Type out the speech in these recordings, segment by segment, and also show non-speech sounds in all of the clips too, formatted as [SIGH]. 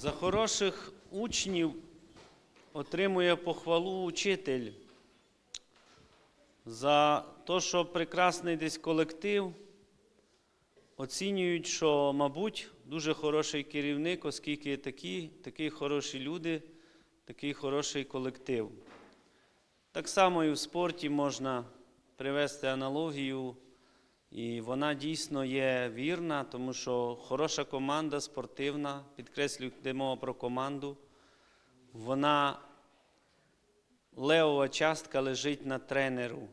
За хороших учнів отримує похвалу учитель. За те, що прекрасний десь колектив, оцінюють, що, мабуть, дуже хороший керівник, оскільки такі, такі хороші люди, такий хороший колектив. Так само і в спорті можна привести аналогію, і вона дійсно є вірна, тому що хороша команда спортивна, підкреслюю, йде мова про команду, вона левова частка лежить на тренеру.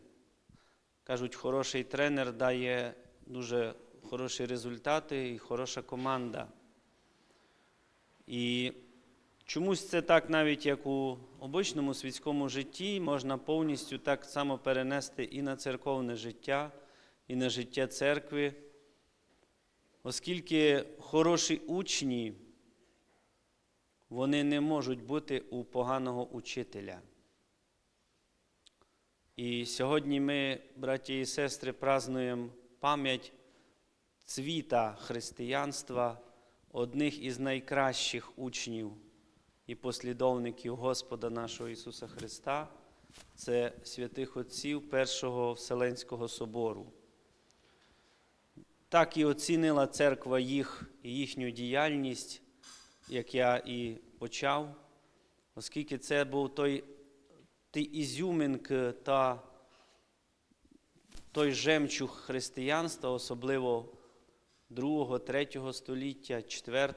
Кажуть, хороший тренер дає дуже хороші результати і хороша команда. І чомусь це так, навіть як у обичному світському житті, можна повністю так само перенести і на церковне життя, і на життя церкви, оскільки хороші учні, вони не можуть бути у поганого учителя. І сьогодні ми, браті і сестри, празнуємо пам'ять цвіта християнства, одних із найкращих учнів і послідовників Господа нашого Ісуса Христа, це святих Отців Першого Вселенського собору. Так і оцінила церква їх і їхню діяльність, як я і почав, оскільки це був той ти ізюминк та той жемчуг християнства, особливо 2, 3 століття, 4,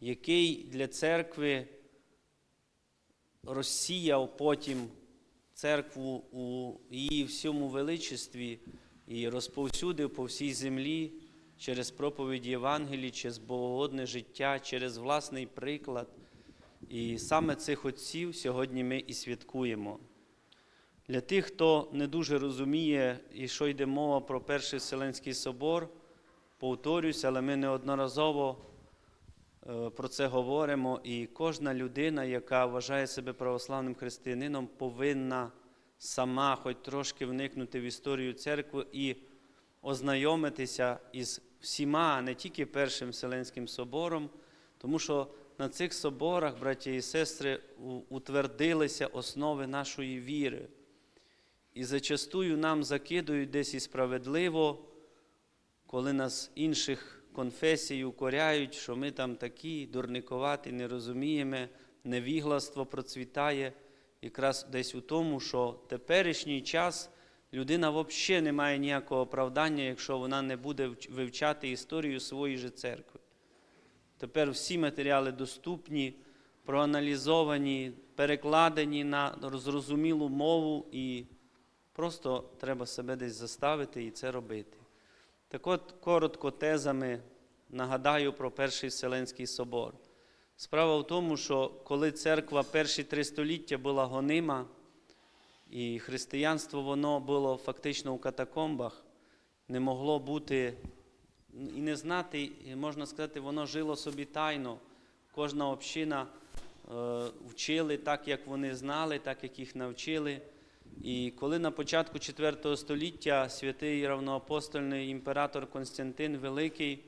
який для церкви розсіяв потім церкву у її всьому величестві і розповсюдив по всій землі через проповідь Євангелії, через богогодне життя, через власний приклад. І саме цих отців сьогодні ми і святкуємо. Для тих, хто не дуже розуміє, і що йде мова про Перший Вселенський собор, повторюся, але ми неодноразово е, про це говоримо, і кожна людина, яка вважає себе православним християнином, повинна сама хоч трошки вникнути в історію церкви і ознайомитися із всіма, не тільки Першим Вселенським собором, тому що на цих соборах, браті і сестри, утвердилися основи нашої віри. І зачастую нам закидують десь і справедливо, коли нас інших конфесій укоряють, що ми там такі, дурниковаті, не розуміємо, невігластво процвітає якраз десь у тому, що теперішній час людина взагалі не має ніякого оправдання, якщо вона не буде вивчати історію своєї же церкви. Тепер всі матеріали доступні, проаналізовані, перекладені на зрозумілу мову, і просто треба себе десь заставити і це робити. Так от, коротко тезами нагадаю про Перший Вселенський собор. Справа в тому, що коли церква перші три століття була гонима, і християнство воно було фактично у катакомбах, не могло бути і не знати, можна сказати, воно жило собі тайно. Кожна община е, вчили так, як вони знали, так, як їх навчили. І коли на початку IV століття святий равноапостольний імператор Константин Великий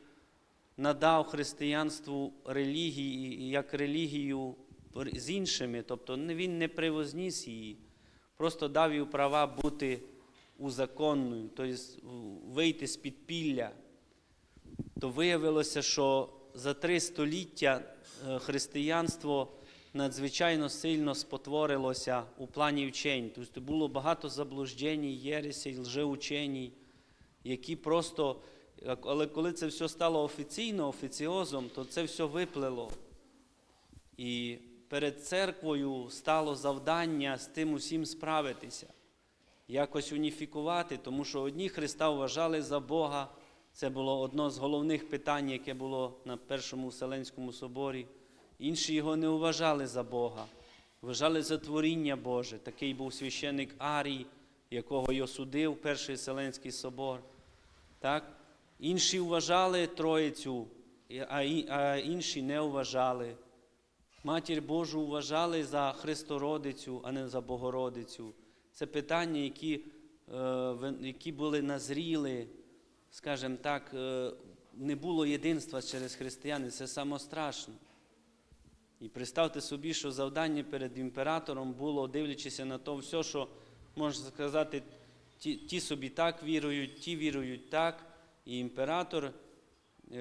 надав християнству релігії як релігію з іншими, тобто він не привозніс її, просто дав їй права бути узаконною, тобто вийти з підпілля то виявилося, що за три століття е, християнство надзвичайно сильно спотворилося у плані вчень. Тобто було багато заблуждень, єресей, лжеучень, які просто, але коли це все стало офіційно, офіціозом, то це все виплило. І перед церквою стало завдання з тим усім справитися, якось уніфікувати, тому що одні Христа вважали за Бога. Це було одно з головних питань, яке було на Першому Вселенському соборі. Інші його не вважали за Бога, вважали за творіння Боже. Такий був священик Арій, якого й осудив Перший Вселенський собор. Так? Інші вважали Троїцю, а інші не вважали. Матір Божу вважали за Христородицю, а не за Богородицю. Це питання, які, е, які були назріли скажімо так, е, не було єдинства через християни, це самострашно. І представте собі, що завдання перед імператором було, дивлячись на то все, що можна сказати, ті, ті собі так вірують, ті вірують так. І імператор е,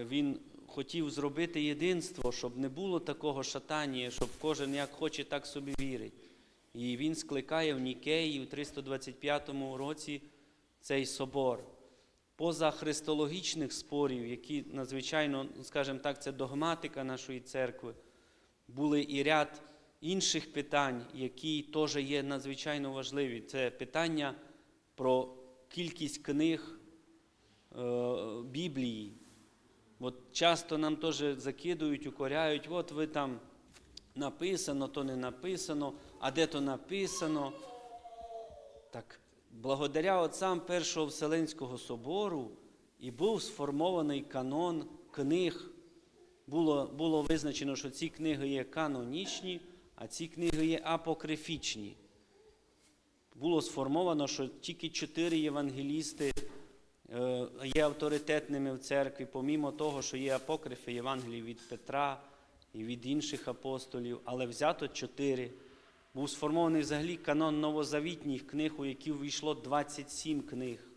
він хотів зробити єдинство, щоб не було такого шатання, щоб кожен як хоче, так собі вірить. І він скликає в Нікеї у 325 році цей собор. Поза христологічних спорів, які надзвичайно, скажімо так, це догматика нашої церкви, були і ряд інших питань, які теж є надзвичайно важливі. Це питання про кількість книг Біблії. От часто нам теж закидують, укоряють, от ви там написано, то не написано, а де то написано. Так, благодаря отцам Першого Вселенського собору і був сформований канон книг. Було, було визначено, що ці книги є канонічні, а ці книги є апокрифічні. Було сформовано, що тільки чотири євангелісти е, є авторитетними в церкві, помімо того, що є апокрифи Євангелії від Петра і від інших апостолів, але взято чотири. Був сформований взагалі канон новозавітніх книг, у які увійшло 27 книг.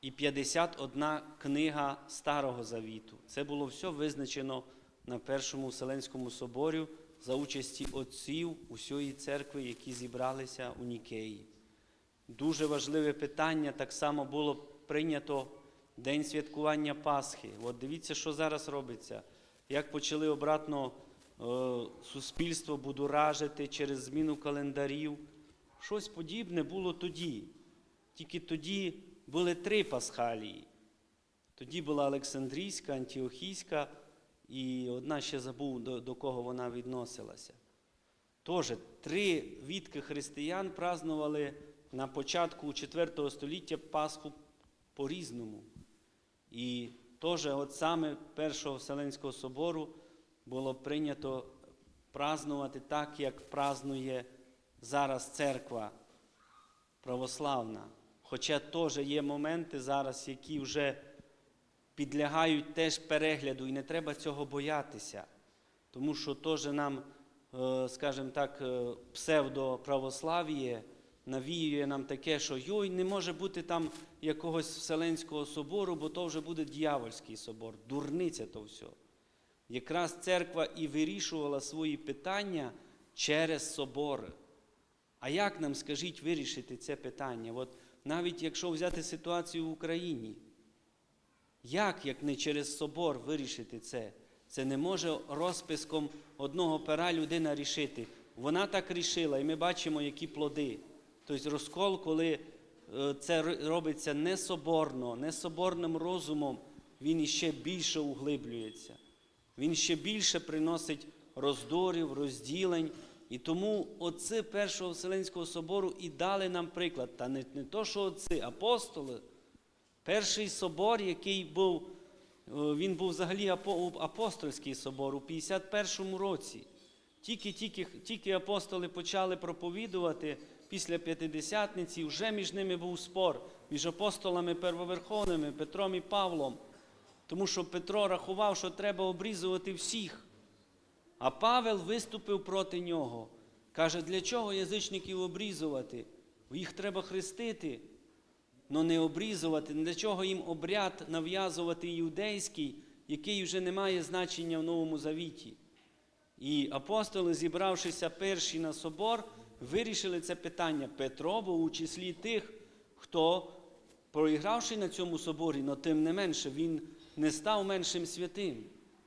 І 51 книга Старого Завіту. Це було все визначено на Першому Вселенському соборі за участі отців усієї церкви, які зібралися у Нікеї. Дуже важливе питання так само було прийнято День святкування Пасхи. От дивіться, що зараз робиться. Як почали обратно е, суспільство будуражити через зміну календарів. Щось подібне було тоді. Тільки тоді були три пасхалії. Тоді була Олександрійська, Антіохійська, і одна ще забув, до, до кого вона відносилася. Тож, три відки християн празнували на початку IV століття Пасху по-різному. І теж от саме Першого Вселенського собору було прийнято празнувати так, як празнує зараз церква православна. Хоча теж є моменти зараз, які вже підлягають теж перегляду, і не треба цього боятися. Тому що теж нам, е, скажімо так, е, псевдоправослав'я навіює нам таке, що йой, не може бути там якогось Вселенського собору, бо то вже буде дьявольський собор. Дурниця то все. Якраз церква і вирішувала свої питання через собори. А як нам, скажіть, вирішити це питання? От навіть якщо взяти ситуацію в Україні, як, як не через собор вирішити це? Це не може розписком одного пера людина рішити. Вона так рішила, і ми бачимо, які плоди. Тобто розкол, коли е, це робиться не соборно, не соборним розумом, він іще більше углиблюється. Він ще більше приносить роздорів, розділень. І тому отці Першого Вселенського собору і дали нам приклад. Та не, не то, що отці, апостоли. Перший собор, який був, е, він був взагалі апостольський собор у 51 році. Тільки, тільки, тільки апостоли почали проповідувати після П'ятидесятниці, вже між ними був спор, між апостолами первоверховними Петром і Павлом. Тому що Петро рахував, що треба обрізувати всіх. А Павел виступив проти нього. Каже, для чого язичників обрізувати? Їх треба хрестити, але не обрізувати. Для чого їм обряд нав'язувати іудейський, який вже не має значення в Новому Завіті. І апостоли, зібравшися перші на собор, вирішили це питання. Петро був у числі тих, хто, проігравши на цьому соборі, але тим не менше, він не став меншим святим.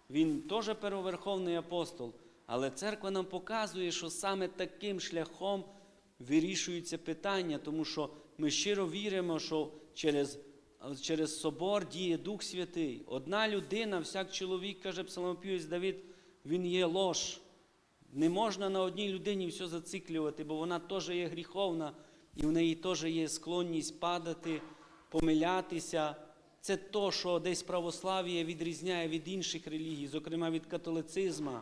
Він теж первоверховний апостол. Але церква нам показує, що саме таким шляхом вирішуються питання, тому що ми щиро віримо, що через через собор діє Дух Святий. Одна людина, всяк чоловік, каже Псалмопівець Давид, він є лож. Не можна на одній людині все зациклювати, бо вона теж є гріховна, і в неї теж є склонність падати, помилятися. Це то, що десь православ'я відрізняє від інших релігій, зокрема від католицизму,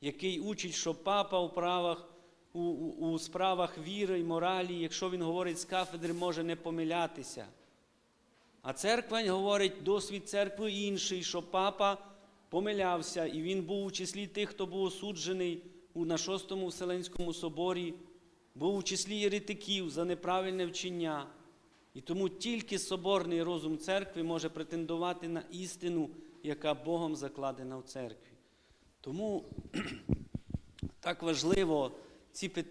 який учить, що папа у правах, у, у, у справах віри і моралі, якщо він говорить з кафедри, може не помилятися. А церква говорить досвід церкви інший, що папа помилявся, і він був у числі тих, хто був осуджений на Шостому Вселенському соборі, був у числі єретиків за неправильне вчення. І тому тільки соборний розум церкви може претендувати на істину, яка Богом закладена в церкві. Тому [CLEARS THROAT] так важливо ці,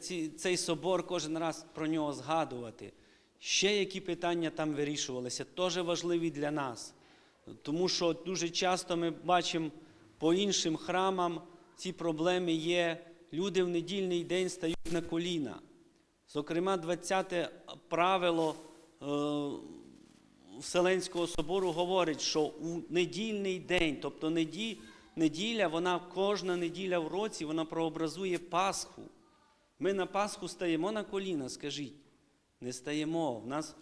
ці, цей собор кожен раз про нього згадувати. Ще які питання там вирішувалися, теж важливі для нас. Тому що дуже часто ми бачимо по іншим храмам ці проблеми є. Люди в недільний день стають на коліна. Зокрема, 20 те правило е, Вселенського собору говорить, що у недільний день, тобто неді, неділя, вона кожна неділя в році, вона прообразує Пасху. Ми на Пасху стаємо на коліна, скажіть. Не стаємо. В нас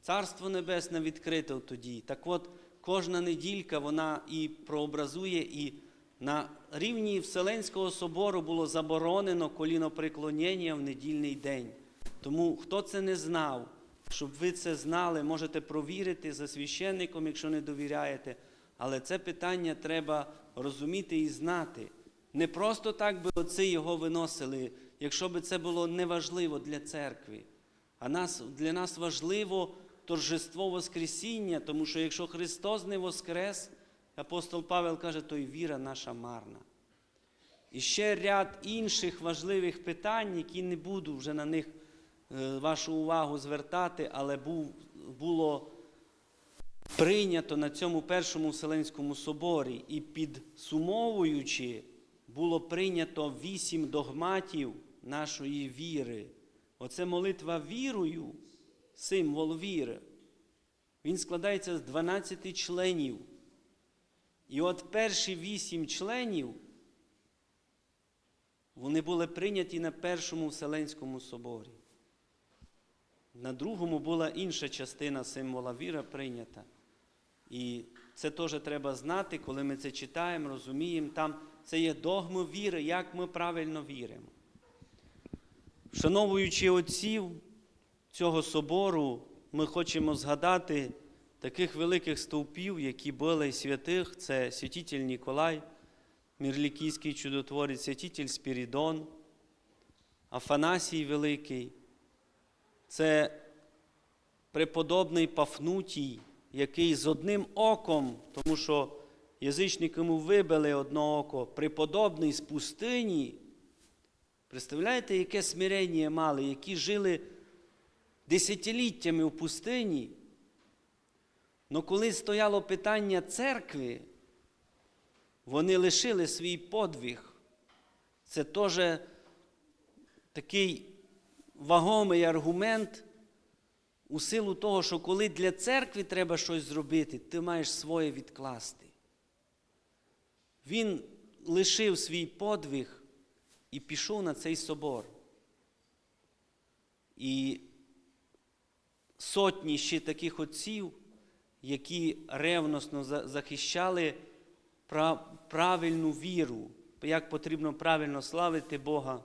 Царство Небесне відкрите тоді. Так от, кожна неділька вона і прообразує, і на рівні Вселенського собору було заборонено коліноприклонення в недільний день. Тому хто це не знав, щоб ви це знали, можете провірити за священником, якщо не довіряєте. Але це питання треба розуміти і знати. Не просто так би оці його виносили, якщо би це було неважливо для церкви. А нас, для нас важливо торжество Воскресіння, тому що якщо Христос не воскрес, апостол Павел каже, то й віра наша марна. І ще ряд інших важливих питань, які не буду вже на них е, вашу увагу звертати, але був, було прийнято на цьому першому Вселенському соборі і підсумовуючи, було прийнято вісім догматів нашої віри. Оце молитва вірою, символ віри. Він складається з 12 членів. І от перші вісім членів, вони були прийняті на Першому Вселенському соборі. На другому була інша частина символа віра прийнята. І це теж треба знати, коли ми це читаємо, розуміємо, там це є догми віри, як ми правильно віримо. Вшановуючи отців цього собору, ми хочемо згадати таких великих стовпів, які були святих, це святитель Ніколай, Мірлікійський чудотворець, святитель Спірідон, Афанасій Великий, це преподобний Пафнутій, який з одним оком, тому що язичники йому вибили одне око, преподобний з пустині. Представляєте, яке смирення мали, які жили десятиліттями в пустині. Но коли стояло питання церкви, вони лишили свій подвиг. Це теж такий вагомий аргумент у силу того, що коли для церкви треба щось зробити, ти маєш своє відкласти. Він лишив свій подвиг і пішов на цей собор. І сотні ще таких отців, які ревносно захищали правильну віру, як потрібно правильно славити Бога,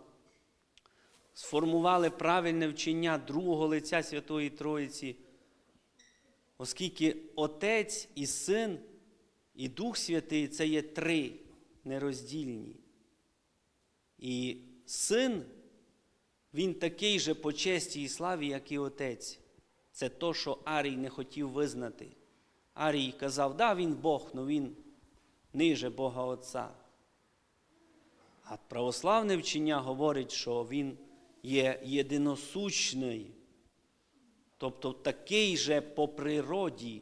сформували правильне вчення другого лиця Святої Троїці, оскільки Отець і Син і Дух Святий це є три нероздільні. І син, він такий же по честі і славі, як і отець. Це то, що Арій не хотів визнати. Арій казав, да, він Бог, але він ниже Бога Отця. А православне вчення говорить, що він є єдиносущний, тобто такий же по природі,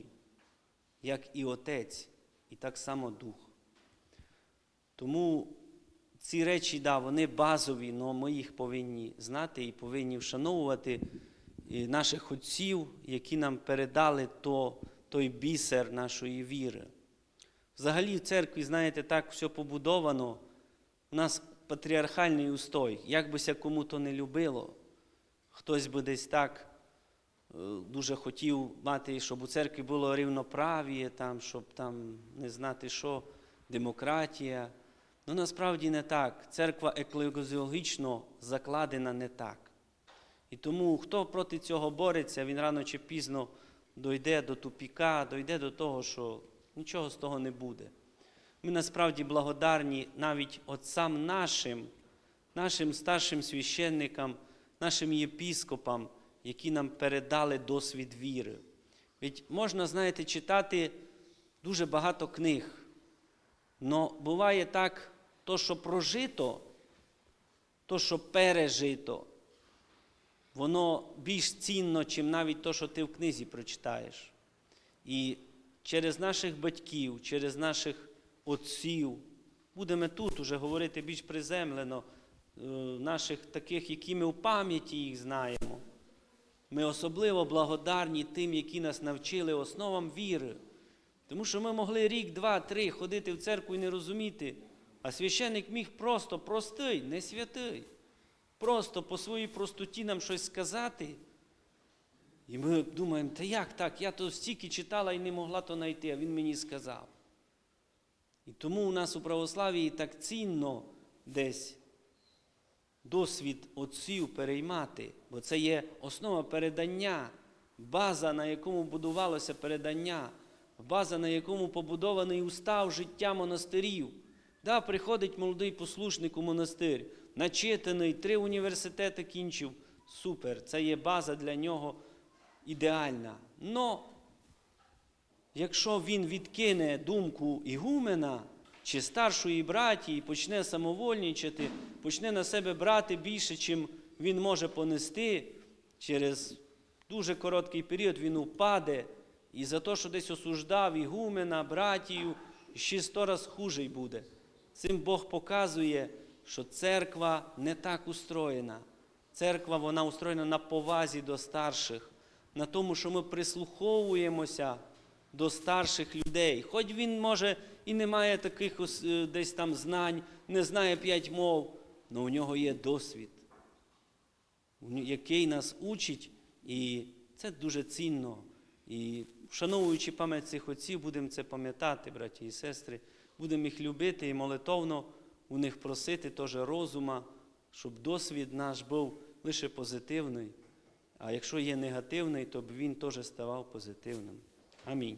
як і Отець, і так само Дух. Тому ці речі, да, вони базові, але ми їх повинні знати і повинні вшановувати і наших отців, які нам передали то, той бісер нашої віри. Взагалі в церкві, знаєте, так все побудовано. У нас патріархальний устой. Як би ся кому то не любило, хтось би десь так е, дуже хотів мати, щоб у церкві було рівноправ'я, там, щоб там не знати що, демократія. Ну насправді не так. Церква еклезіологічно закладена не так. І тому хто проти цього бореться, він рано чи пізно дойде до тупіка, дойде до того, що нічого з того не буде. Ми насправді благодарні навіть отцам нашим, нашим старшим священникам, нашим єпіскопам, які нам передали досвід віри. Ведь можна, знаєте, читати дуже багато книг. Но буває так, то, що прожито, то, що пережито, воно більш цінно, чим навіть то, що ти в книзі прочитаєш. І через наших батьків, через наших отців, будемо тут уже говорити більш приземлено, е, наших таких, які ми в пам'яті їх знаємо. Ми особливо благодарні тим, які нас навчили основам віри. Тому що ми могли рік, два, три ходити в церкву і не розуміти, а священник міг просто простий, не святий, просто по своїй простоті нам щось сказати. І ми думаємо, та як так? Я то стільки читала і не могла то знайти, а він мені сказав. І тому у нас у православії так цінно десь досвід отців переймати, бо це є основа передання, база, на якому будувалося передання, база, на якому побудований устав життя монастирів. Да, приходить молодий послушник у монастир, начитаний, три університети кінчив. Супер, це є база для нього ідеальна. Но якщо він відкине думку ігумена чи старшої браті і почне самовольничати, почне на себе брати більше, чим він може понести, через дуже короткий період він упаде і за те, що десь осуждав ігумена, братію, ще сто раз хужий буде. Цим Бог показує, що церква не так устроєна. Церква вона устроєна на повазі до старших, на тому, що ми прислуховуємося до старших людей. Хоч він, може, і не має таких е, десь там знань, не знає п'ять мов, але у нього є досвід, який нас учить, і це дуже цінно. І вшановуючи пам'ять цих отців, будемо це пам'ятати, браті і сестри, будемо їх любити і молитовно у них просити теж розума, щоб досвід наш був лише позитивний. А якщо є негативний, то б він теж ставав позитивним. Амінь.